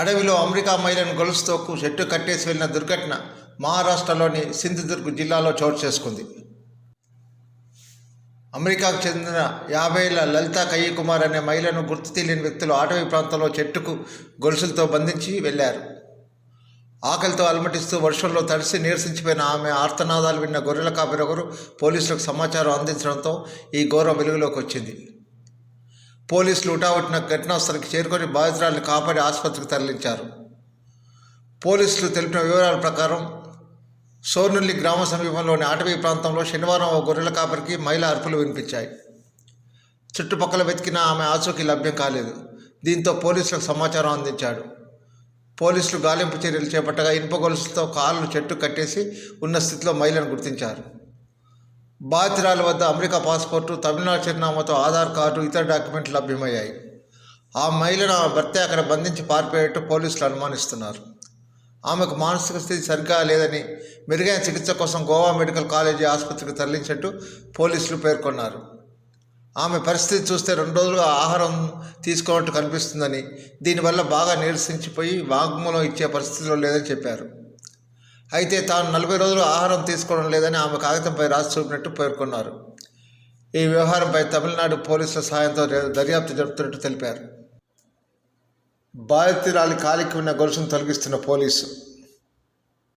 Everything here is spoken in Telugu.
అడవిలో అమెరికా మహిళను గొలుసుతో చెట్టు కట్టేసి వెళ్ళిన దుర్ఘటన మహారాష్ట్రలోని సింధుదుర్గ్ జిల్లాలో చోటు చేసుకుంది. అమెరికాకు చెందిన యాభైల లలిత కయ్యి కుమార్ అనే మహిళను గుర్తు తెలియని వ్యక్తులు అటవీ ప్రాంతంలో చెట్టుకు గొలుసులతో బంధించి వెళ్ళారు. ఆకలితో అలమటిస్తూ వర్షంలో తడిసి నీరసించిపోయిన ఆమె ఆర్తనాదాలు విన్న గొర్రెల కాపిరొకరు పోలీసులకు సమాచారం అందించడంతో ఈ ఘోరం వెలుగులోకి వచ్చింది. పోలీసులు ఉటావుటిన ఘటనాస్థలికి చేరుకొని బాధితురాలను కాపాడి ఆసుపత్రికి తరలించారు. పోలీసులు తెలిపిన వివరాల ప్రకారం సోర్నుల్లి గ్రామ సమీపంలోని అటవీ ప్రాంతంలో శనివారం ఓ గొర్రెల కాపరికి మహిళ అరుపులు వినిపించాయి. చుట్టుపక్కల వెతికిన ఆమె ఆచూకీ లభ్యం కాలేదు. దీంతో పోలీసులకు సమాచారం అందించాడు. పోలీసులు గాలింపు చర్యలు చేపట్టగా ఇనుప గొలుసులతో కాళ్ళు చెట్టు కట్టేసి ఉన్న స్థితిలో మహిళను గుర్తించారు. బాధితురాల వద్ద అమెరికా పాస్పోర్టు తమిళనాడు చిరునామాతో ఆధార్ కార్డు ఇతర డాక్యుమెంట్లు లభ్యమయ్యాయి. ఆ మహిళను ఆమె భర్త అక్కడ బంధించి పారిపోయేట్టు పోలీసులు అనుమానిస్తున్నారు. ఆమెకు మానసిక స్థితి సరిగ్గా లేదని మెరుగైన చికిత్స కోసం గోవా మెడికల్ కాలేజీ ఆసుపత్రికి తరలించినట్టు పోలీసులు పేర్కొన్నారు. ఆమె పరిస్థితి చూస్తే రెండు రోజులుగా ఆహారం తీసుకోనట్టు కనిపిస్తుందని దీనివల్ల బాగా నీరసించిపోయి వాగ్మూలం ఇచ్చే పరిస్థితిలో లేదని చెప్పారు. అయితే తాను నలభై రోజులు ఆహారం తీసుకోవడం లేదని ఆమె కాగితంపై రాసి చూపినట్టు పేర్కొన్నారు. ఈ వ్యవహారంపై తమిళనాడు పోలీసుల సహాయంతో దర్యాప్తు జరుపుతున్నట్టు తెలిపారు. బాధితురాలి కాలికి ఉన్న గొలుసును తొలగిస్తున్న పోలీసు